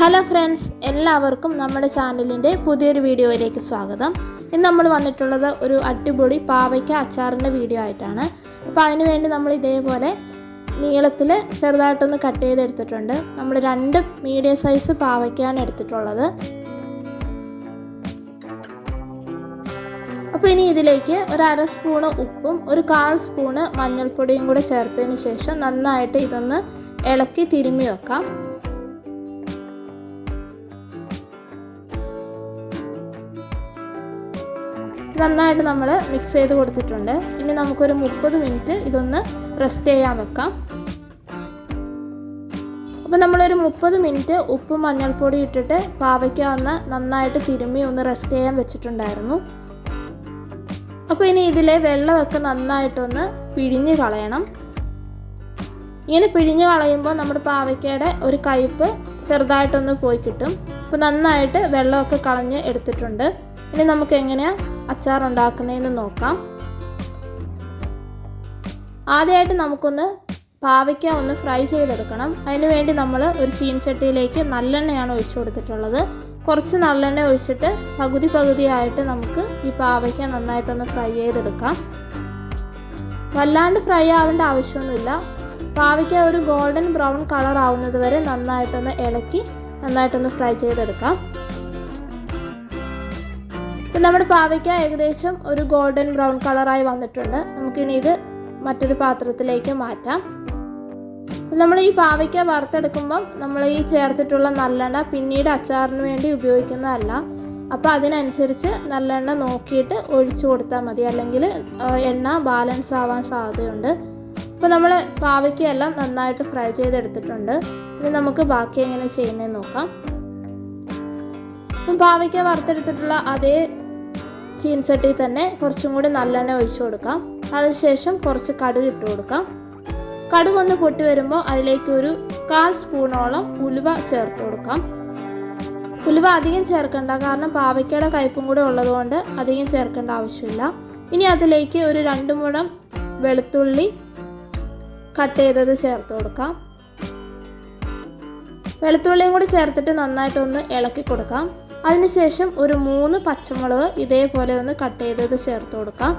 Hello friends എല്ലാവർക്കും നമ്മുടെ ചാനലിന്റെ പുതിയൊരു വീഡിയോയിലേക്ക് സ്വാഗതം. ഇന്ന് നമ്മൾ വന്നിട്ടുള്ളത് ഒരു അടിപൊളി പാവയ്ക്ക അച്ചാറിന്റെ വീഡിയോ ആയിട്ടാണ്. അപ്പോൾ അതിനുവേണ്ടി നമ്മൾ ഇതേപോലെ നീളത്തിൽ ചെറുതായിട്ടൊന്ന് കട്ട് ചെയ്തെടുത്തിട്ടുണ്ട്. നമ്മൾ രണ്ട് മീഡിയം സൈസ് പാവയ്ക്കാണ് എടുത്തിട്ടുള്ളത്. അപ്പോൾ ഇനി ഇതിലേക്ക് ഒരു അര സ്പൂണ് ഉപ്പും ഒരു കാൽ സ്പൂണ് മഞ്ഞൾപ്പൊടിയും കൂടെ ചേർത്തതിന് ശേഷം നന്നായിട്ട് ഇതൊന്ന് ഇളക്കി തിരുമ്മി വെക്കാം. നന്നായിട്ട് നമ്മൾ മിക്സ് ചെയ്ത് കൊടുത്തിട്ടുണ്ട്. ഇനി നമുക്കൊരു മുപ്പത് മിനിറ്റ് ഇതൊന്ന് റെസ്റ്റ് ചെയ്യാൻ വെക്കാം. അപ്പോൾ നമ്മളൊരു മുപ്പത് മിനിറ്റ് ഉപ്പും മഞ്ഞൾപ്പൊടി ഇട്ടിട്ട് പാവയ്ക്ക ഒന്ന് നന്നായിട്ട് തിരുമ്മി ഒന്ന് റെസ്റ്റ് ചെയ്യാൻ വെച്ചിട്ടുണ്ടായിരുന്നു. അപ്പോൾ ഇനി ഇതിലെ വെള്ളമൊക്കെ നന്നായിട്ടൊന്ന് പിഴിഞ്ഞ് കളയണം. ഇങ്ങനെ പിഴിഞ്ഞ് കളയുമ്പോൾ നമ്മുടെ പാവയ്ക്കയുടെ ഒരു കയ്പ്പ് ചെറുതായിട്ടൊന്ന് പോയി കിട്ടും. അപ്പോൾ നന്നായിട്ട് വെള്ളമൊക്കെ കളഞ്ഞ് എടുത്തിട്ടുണ്ട്. ഇനി നമുക്ക് എങ്ങനെയാണ് അച്ചാർ ഉണ്ടാക്കുന്നതെന്ന് നോക്കാം. ആദ്യമായിട്ട് നമുക്കൊന്ന് പാവയ്ക്ക ഒന്ന് ഫ്രൈ ചെയ്തെടുക്കണം. അതിന് വേണ്ടി നമ്മൾ ഒരു ചീൻചട്ടിയിലേക്ക് നല്ലെണ്ണയാണ് ഒഴിച്ചു കൊടുത്തിട്ടുള്ളത്. കുറച്ച് നല്ലെണ്ണ ഒഴിച്ചിട്ട് പകുതി പകുതിയായിട്ട് നമുക്ക് ഈ പാവയ്ക്ക നന്നായിട്ടൊന്ന് ഫ്രൈ ചെയ്തെടുക്കാം. വല്ലാണ്ട് ഫ്രൈ ആവേണ്ട ആവശ്യമൊന്നുമില്ല. പാവയ്ക്ക ഒരു ഗോൾഡൻ ബ്രൗൺ കളർ ആവുന്നത് വരെ നന്നായിട്ടൊന്ന് ഇളക്കി നന്നായിട്ടൊന്ന് ഫ്രൈ ചെയ്തെടുക്കാം. ഇപ്പം നമ്മുടെ പാവയ്ക്ക ഏകദേശം ഒരു ഗോൾഡൻ ബ്രൗൺ കളറായി വന്നിട്ടുണ്ട്. നമുക്കിനി ഇത് മറ്റൊരു പാത്രത്തിലേക്ക് മാറ്റാം. നമ്മൾ ഈ പാവയ്ക്ക വറുത്തെടുക്കുമ്പം നമ്മൾ ഈ ചേർത്തിട്ടുള്ള നല്ലെണ്ണ പിന്നീട് അച്ചാറിന് വേണ്ടി ഉപയോഗിക്കുന്നതല്ല. അപ്പോൾ അതിനനുസരിച്ച് നല്ലെണ്ണ നോക്കിയിട്ട് ഒഴിച്ചു കൊടുത്താൽ മതി. അല്ലെങ്കിൽ എണ്ണ ബാലൻസ് ആവാൻ സാധ്യതയുണ്ട്. അപ്പോൾ നമ്മൾ പാവയ്ക്കയെല്ലാം നന്നായിട്ട് ഫ്രൈ ചെയ്തെടുത്തിട്ടുണ്ട്. ഇനി നമുക്ക് ബാക്കി എങ്ങനെ ചെയ്യുന്നതെന്ന് നോക്കാം. അപ്പം പാവയ്ക്ക വറുത്തെടുത്തിട്ടുള്ള അതേ ചീൻചട്ടി തന്നെ കുറച്ചും കൂടി നല്ലെണ്ണ ഒഴിച്ചു കൊടുക്കാം. അതിനുശേഷം കുറച്ച് കടുക് ഇട്ട് കൊടുക്കാം. കടുക് ഒന്ന് പൊട്ടി വരുമ്പോൾ അതിലേക്ക് ഒരു കാൽ സ്പൂണോളം ഉലുവ ചേർത്ത് കൊടുക്കാം. ഉലുവ അധികം ചേർക്കണ്ട കാരണം പാവയ്ക്കയുടെ കയ്പും കൂടെ ഉള്ളതുകൊണ്ട് അധികം ചേർക്കേണ്ട ആവശ്യമില്ല. ഇനി അതിലേക്ക് ഒരു രണ്ട് മുഴം വെളുത്തുള്ളി കട്ട് ചെയ്തത് ചേർത്ത് കൊടുക്കാം. വെളുത്തുള്ളിയും കൂടി ചേർത്തിട്ട് നന്നായിട്ടൊന്ന് ഇളക്കി കൊടുക്കാം. അതിനുശേഷം ഒരു മൂന്ന് പച്ചമുളക് ഇതേപോലെ ഒന്ന് കട്ട് ചെയ്തത് ചേർത്ത് കൊടുക്കാം.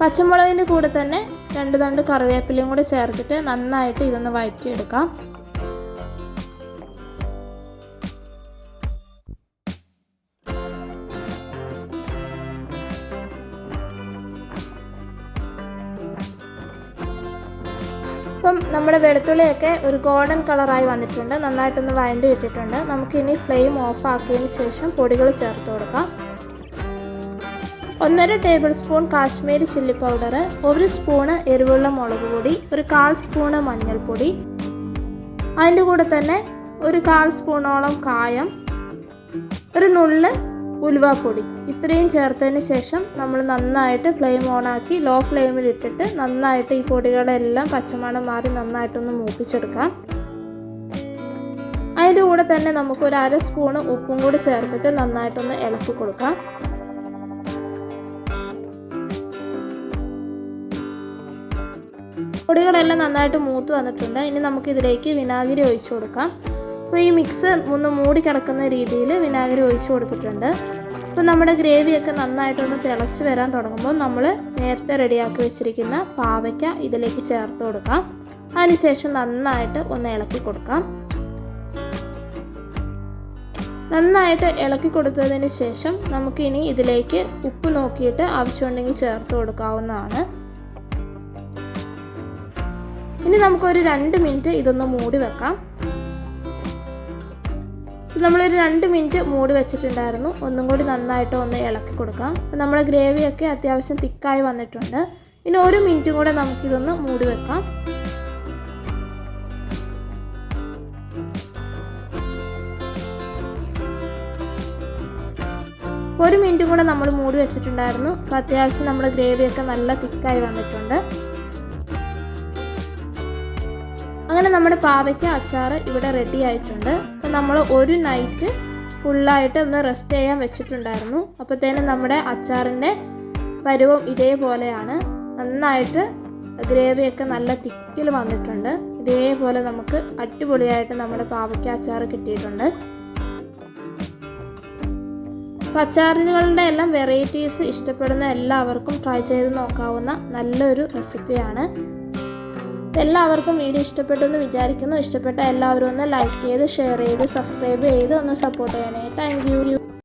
പച്ചമുളകിന്റെ കൂടെ തന്നെ രണ്ട് തണ്ട് കറിവേപ്പിലയും കൂടി ചേർത്തിട്ട് നന്നായിട്ട് ഇതൊന്ന് വഴറ്റിയെടുക്കാം. ഇപ്പം നമ്മുടെ വെളുത്തുള്ളിയൊക്കെ ഒരു ഗോൾഡൻ കളറായി വന്നിട്ടുണ്ട്. നന്നായിട്ടൊന്ന് വഴണ്ടി ഇട്ടിട്ടുണ്ട് നമുക്കിനി ഫ്ലെയിം ഓഫ് ആക്കിയതിന് ശേഷം പൊടികൾ ചേർത്ത് കൊടുക്കാം. ഒന്നര tablespoon Kashmiri chilli powder ഒരു സ്പൂണ് എരിവുള്ള മുളക് പൊടി ഒരു കാൽ സ്പൂണ് മഞ്ഞൾപ്പൊടി അതിന്റെ കൂടെ തന്നെ ഒരു കാൽ സ്പൂണോളം കായം ഒരു നുള്ള് ഉലുവാപ്പൊടി ഇത്രയും ചേർത്തതിന് ശേഷം നമ്മൾ നന്നായിട്ട് ഫ്ലെയിം ഓണാക്കി ലോ ഫ്ലെയിമിൽ ഇട്ടിട്ട് നന്നായിട്ട് ഈ പൊടികളെല്ലാം പച്ചമണം മാറി നന്നായിട്ടൊന്ന് മൂപ്പിച്ചെടുക്കാം. അതിന്റെ കൂടെ തന്നെ നമുക്ക് ഒരു അര സ്പൂണ് ഉപ്പും കൂടി ചേർത്തിട്ട് നന്നായിട്ടൊന്ന് ഇളക്കി കൊടുക്കാം. പൊടികളെല്ലാം നന്നായിട്ട് മൂത്ത് വന്നിട്ടുണ്ട്. ഇനി നമുക്ക് ഇതിലേക്ക് വിനാഗിരി ഒഴിച്ചു കൊടുക്കാം. അപ്പോൾ ഈ മിക്സ് ഒന്ന് മൂടി കിടക്കുന്ന രീതിയിൽ വിനാഗിരി ഒഴിച്ചു കൊടുത്തിട്ടുണ്ട്. അപ്പോൾ നമ്മുടെ ഗ്രേവിയൊക്കെ നന്നായിട്ടൊന്ന് തിളച്ച് വരാൻ തുടങ്ങുമ്പോൾ നമ്മൾ നേരത്തെ റെഡിയാക്കി വെച്ചിരിക്കുന്ന പാവയ്ക്ക ഇതിലേക്ക് ചേർത്ത് കൊടുക്കാം. അതിനുശേഷം നന്നായിട്ട് ഒന്ന് ഇളക്കി കൊടുക്കാം. നന്നായിട്ട് ഇളക്കി കൊടുത്തതിന് ശേഷം നമുക്കിനി ഇതിലേക്ക് ഉപ്പ് നോക്കിയിട്ട് ആവശ്യമുണ്ടെങ്കിൽ ചേർത്ത് കൊടുക്കാവുന്നതാണ്. ഇനി നമുക്കൊരു രണ്ട് മിനിറ്റ് ഇതൊന്ന് മൂടി വെക്കാം. നമ്മളൊരു രണ്ട് മിനിറ്റ് മൂടി വെച്ചിട്ടുണ്ടായിരുന്നു. ഒന്നും കൂടി നന്നായിട്ട് ഒന്ന് ഇളക്കി കൊടുക്കാം. നമ്മുടെ ഗ്രേവിയൊക്കെ അത്യാവശ്യം തിക്കായി വന്നിട്ടുണ്ട്. ഇനി ഒരു മിനിറ്റും കൂടെ നമുക്കിതൊന്ന് മൂടി വെക്കാം. ഒരു മിനിറ്റും കൂടെ നമ്മൾ മൂടി വെച്ചിട്ടുണ്ടായിരുന്നു. അപ്പോൾ അത്യാവശ്യം നമ്മുടെ ഗ്രേവിയൊക്കെ നല്ല തിക്കായി വന്നിട്ടുണ്ട്. അങ്ങനെ നമ്മുടെ പാവയ്ക്ക അച്ചാർ ഇവിടെ റെഡി ആയിട്ടുണ്ട്. നമ്മൾ ഒരു നൈറ്റ് ഫുള്ളായിട്ട് ഒന്ന് റെസ്റ്റ് ചെയ്യാൻ വെച്ചിട്ടുണ്ടായിരുന്നു. അപ്പോഴത്തേനും നമ്മുടെ അച്ചാറിന്റെ പരുവം ഇതേപോലെയാണ്. നന്നായിട്ട് ഗ്രേവിയൊക്കെ നല്ല തിക്കിൽ വന്നിട്ടുണ്ട്. ഇതേപോലെ നമുക്ക് അടിപൊളിയായിട്ട് നമ്മുടെ പാവയ്ക്ക അച്ചാർ കിട്ടിയിട്ടുണ്ട്. അച്ചാറുകളുടെ എല്ലാം വെറൈറ്റീസ് ഇഷ്ടപ്പെടുന്ന എല്ലാവർക്കും ട്രൈ ചെയ്ത് നോക്കാവുന്ന നല്ലൊരു റെസിപ്പിയാണ് എല്ലാവർക്കും വീഡിയോ ഇഷ്ടപ്പെട്ടു എന്ന് വിചാരിക്കുന്നു. ഇഷ്ടപ്പെട്ട എല്ലാവരും ഒന്ന് ലൈക്ക് ചെയ്ത് ഷെയർ ചെയ്ത് സബ്സ്ക്രൈബ് ചെയ്ത് ഒന്ന് സപ്പോർട്ട് ചെയ്യണേ. താങ്ക്